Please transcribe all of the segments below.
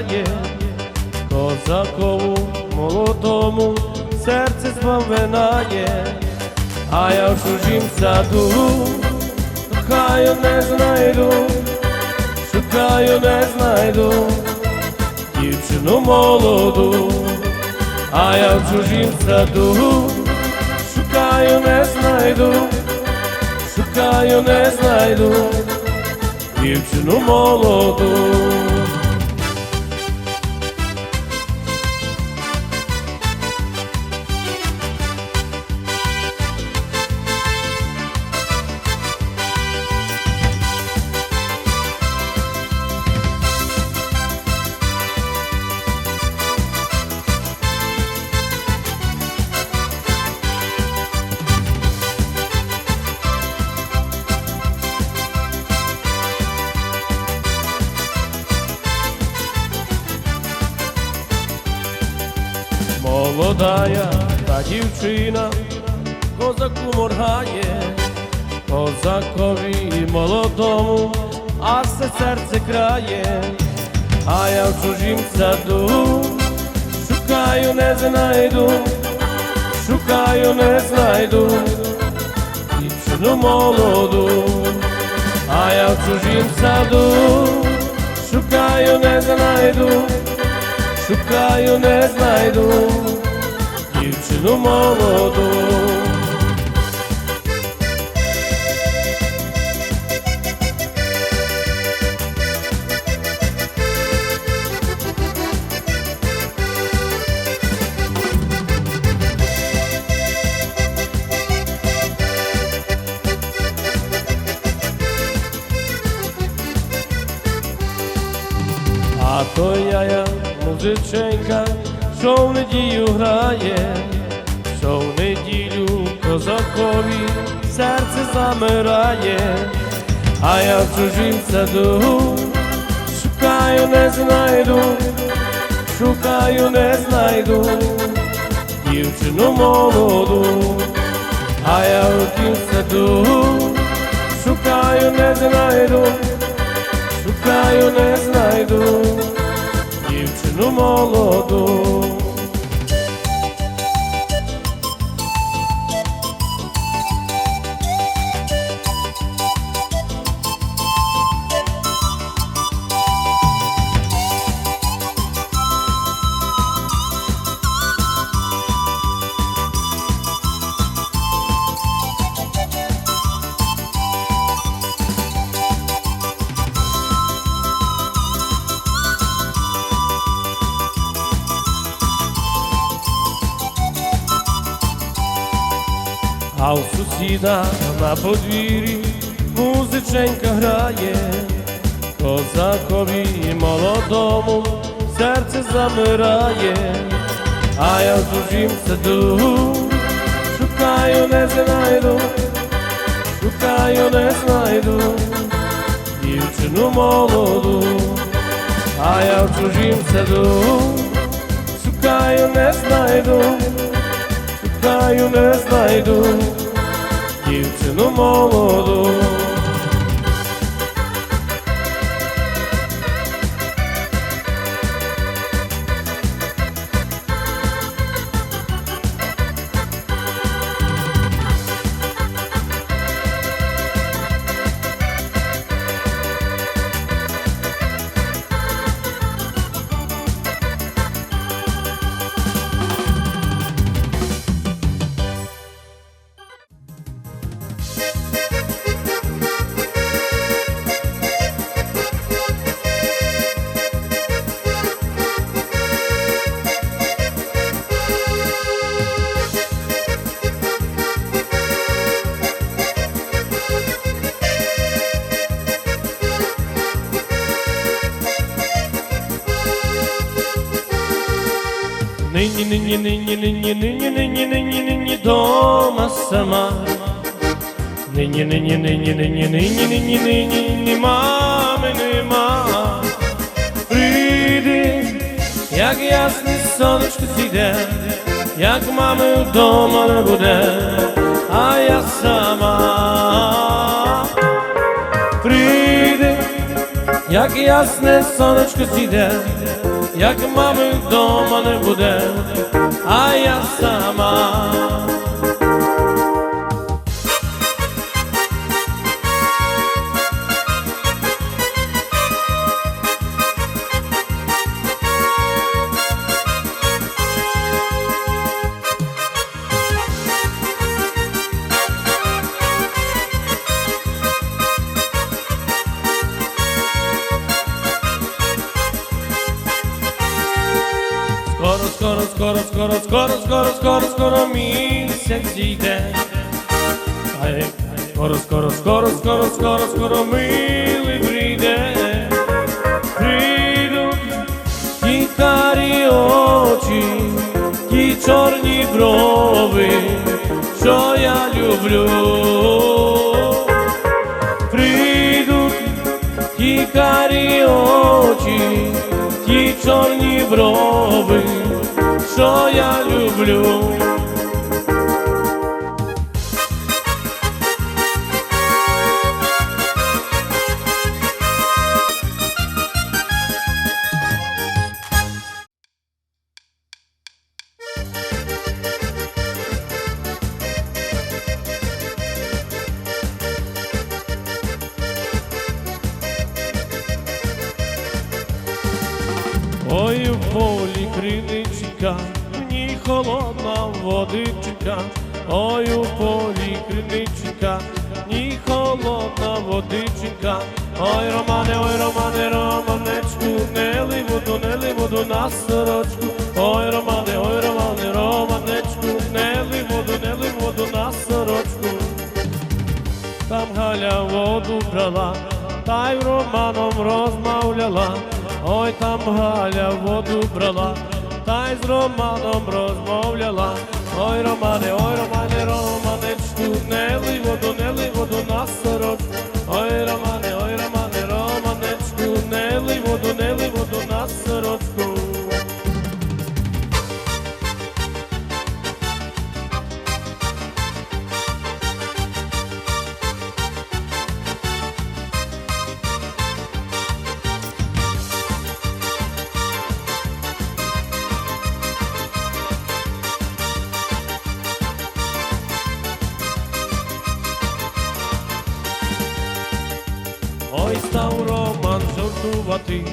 грає, козакову молодому серце збавинає, а я в чужім саду шукаю, не знайду, шукаю, не знайду дівчину молоду, а я в чужім саду шукаю, не знайду, шукаю, не знайду дівчину молоду. Молодая та дівчина козаку моргає, козакові молодому, аж все серце крає, а я в чужім саду шукаю, не знайду, шукаю, не знайду дівчину молоду, а я в чужім саду шукаю, не знайду шукаю, не знайду дівчину молоду. А то я, я музиченька, що в неділю грає, козакові серце замирає, а я в чужім саду. Шукаю, не знайду, шукаю, не знайду дівчину молоду, а я в тім саду. Шукаю, не знайду шукаю, не знайду дівчину молоду. Сусіда на подвір'ї музиченька грає, козакові молодому серце замирає, а я в чужім саду шукаю, не знайду, шукаю, не знайду дівчину молоду, а я в чужім саду шукаю, не знайду шукаю, не знайду дівчину молоду. Нині, нині, нині, нині, нині, нині, нині, ні мами нема. Прийди, як ясне сонечко зійде, як мами вдома не буде, а я сама. Прийди, як ясне сонечко зійде, як мами вдома не буде, а я сама. Скоро, скоро, скоро, скоро, скоро, місяць зійде. Скоро, скоро, скоро, скоро, скоро, скоро милий прийде. Прийдуть ті карі очі, ті чорні брови, що я люблю. Прийдуть ті карі очі, ті чорні брови, що я люблю. Романе, Романе, Романечку, не ли воду, не ли воду на сорочку, ой, Романе, ой, Романе, Романечку, не ли воду, не ли воду на сорочку. Там Галя воду брала, та й Романом розмовляла. Ой, там Галя воду брала, та й з Романом розмовляла. Ой, Романе, ой, Романе, Романечку, жартувати,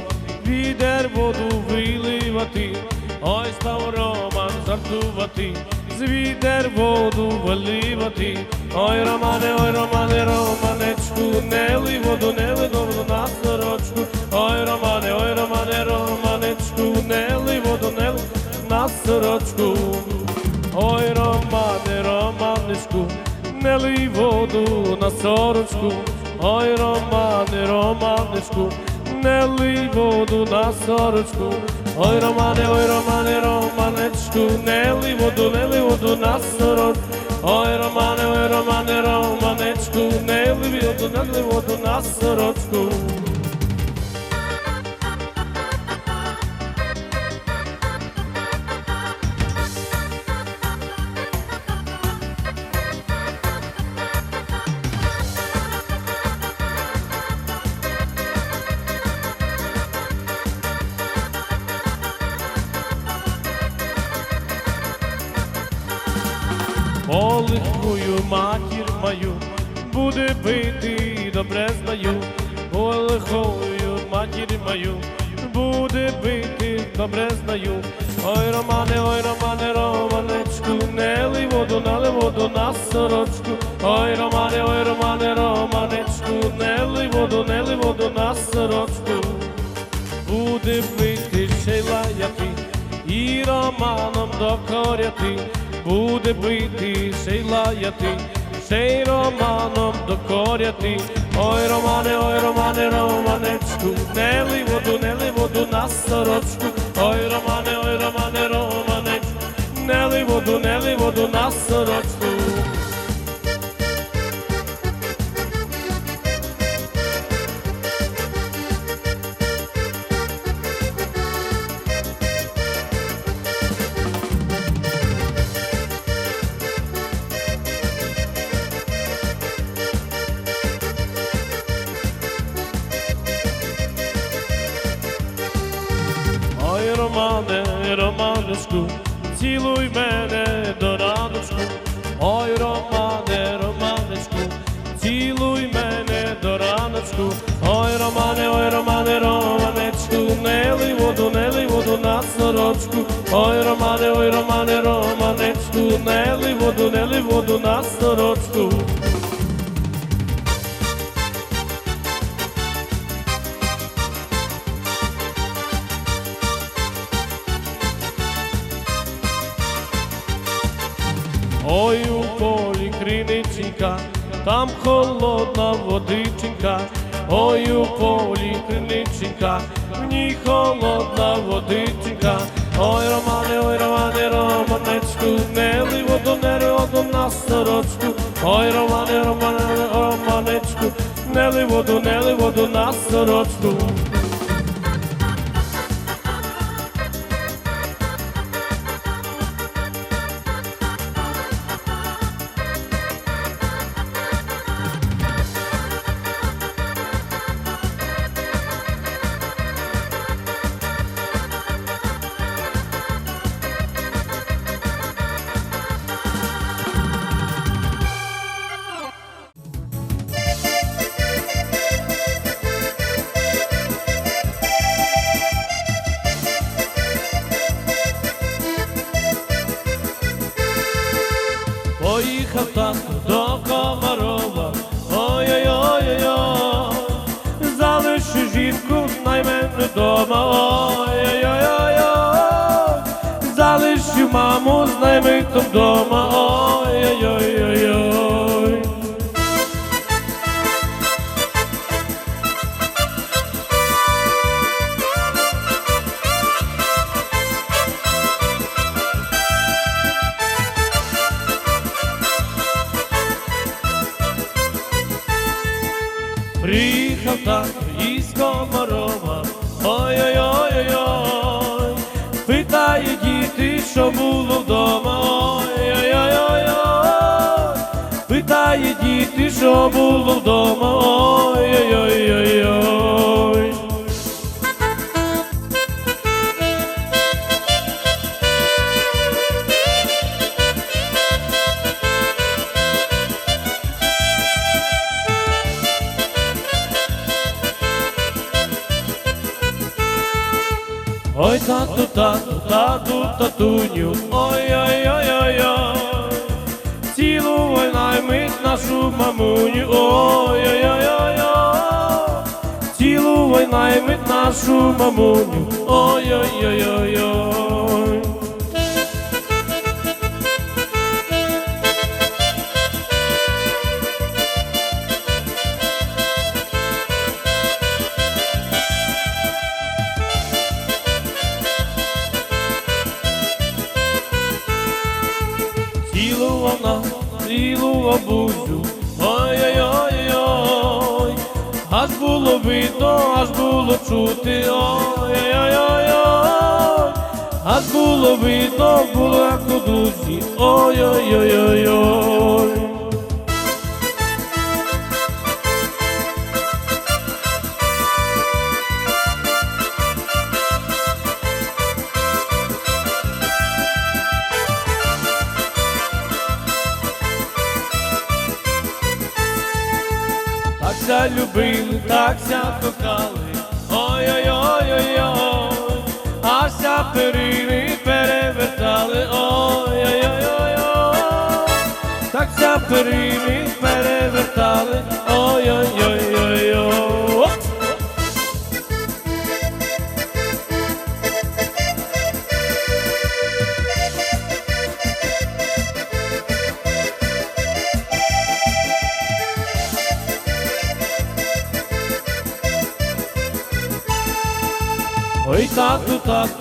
відер воду виливати, ой, став Роман жартувати, з відер воду виливати. Ой, Романе, ой, Романе, Романечку, не лий воду, не лий на сорочку. Ой, Романе, ой, Романе, Романечку, не лий воду, не на сорочку. Ой, Романе, Романечку, не лий воду на сорочку. Ой, Романе, Романечку, не лий воду на сорочку. Ой, Романе, ой, Романе, Романечку, не лий воду, не лий воду на сорочку. Ой, Романе, ой, Романе, Романечку, не лий воду, не лий воду на сорочку. Полихую матір мою, буде бити, добре знаю, полихую матір мою, буде бити, добре знаю. Ой, Романе, ой, Романе, Романечку, не лий воду, налий воду на сорочку. Ой, Романе, ой, Романе, Романечку, не лий воду, не лий воду на сорочку. Буде бити ще й лаяти, і романом докоряти, буде бити сей лаяти, сей романом докоряти. Ой, Романе, ой, Романе, Романечку, не лий воду, не лий воду на сорочку. Ой, Романе, ой, Романе, Романечку, не лий воду, не лий воду на сорочку. Романе, Романочку, цілуй мене до раночку. Ой, Романе, Романочку, цілуй мене до раночку. Ой, Романе, ой, Романе, Романечку, не лий воду, не лий воду на сорочку. Ой, Романе, ой, Романе, Романечку, не лий воду, не лий воду на сорочку. Криниченька, там холодна водиченька, ой, у полі криниченька, в ній холодна водиченька. Ой, Романе, ой, Романе, Романечку, не лий воду, не воду на сорочку. Ой, Романе, Романе, Романечку, не лий воду, не лий воду на сорочку. Діти, що було вдома, ой-ой-ой-ой. Ой, тату, тату, тату, татуню, ой-ой-ой-ой-ой, нашу мамуню, ой-ой-ой-ой-ой, цілувай наймить нашу мамуню, ой-ой-ой-ой-ой. Цілував на, цілував обузю, ой-ой-ой-ой, аж було видно, аж було чути, ой-ой-ой-ой, аж було видно, було як у дузі, ой-ой-ой-ой-ой. Ся так ся кохали, ой-ой-ой-ой-ой, а ся перини перевертали, ой-ой-ой-ой, так ся перини перевертали, ой-ой-ой-ой-ой. Fuck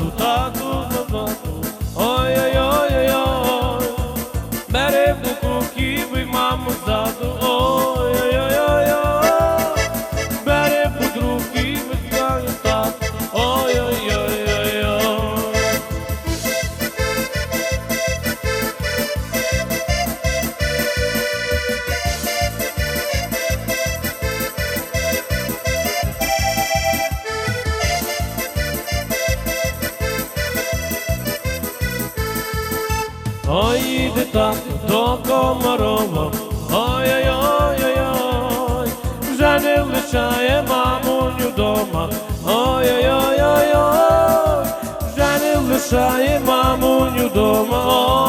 лишає мамуню дома,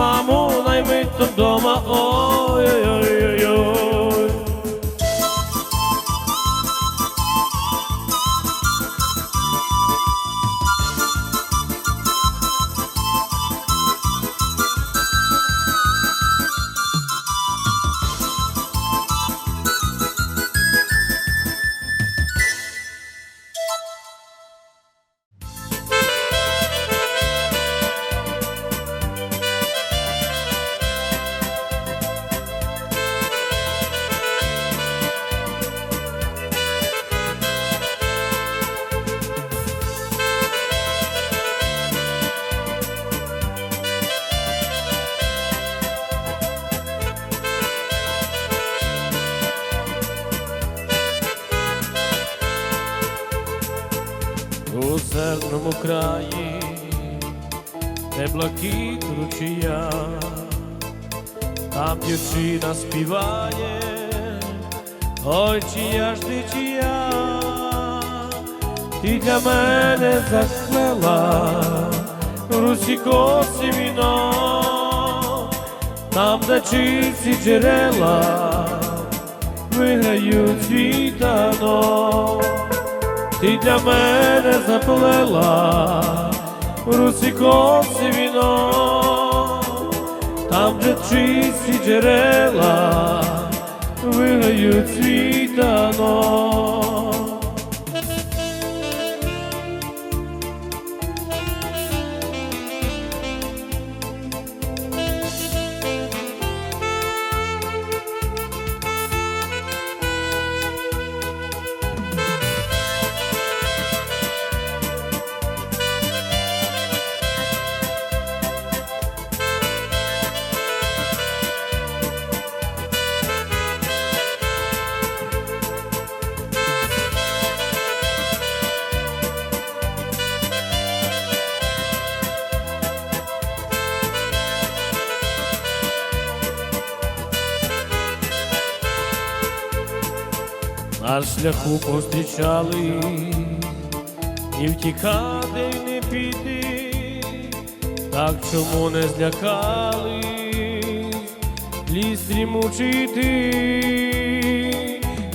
залишив маму тут дома, ой-ой-ой-ой. Краї, де блакит ручія, там дівчина співає, ой, чия ж ти чия, ти для мене заклела русі коси віно, там, де чисті джерела, виграють світано ти для мене заплела русі коси віно, там, де чисті джерела виграють світано. Шляху повстрічали, і втікати не піти, так чому не злякали, ліс мучити,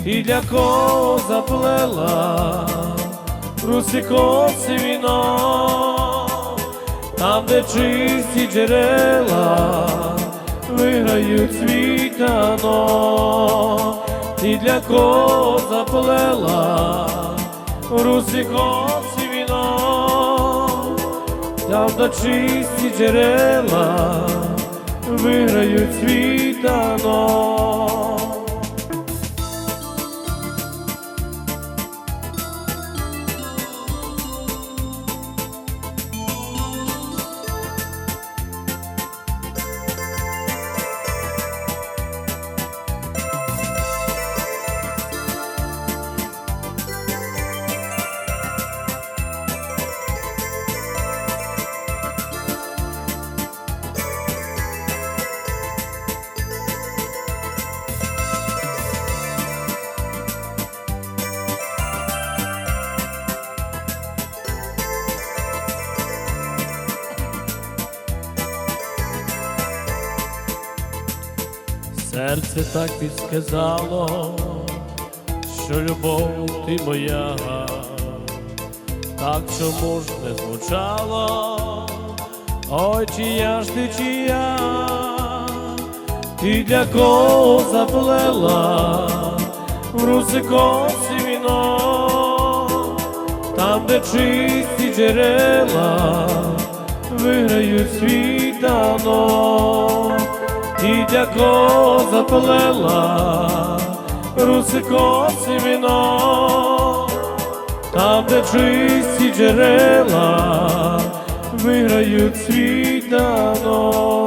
і для кого заплела? Руси коси віно, там, де чисті джерела виграють світано, і для кого заплела русі коси віно, там, до чисті джерела виграють світано. Серце так підсказало, що любов ти моя, так чому ж не звучало, ой, чия ж ти чия, ти для кого заплела? В руси коси віно, там, де чисті джерела виграють світано, і дяко заплела, руси коси вино, там, де чисті джерела, виграють світано.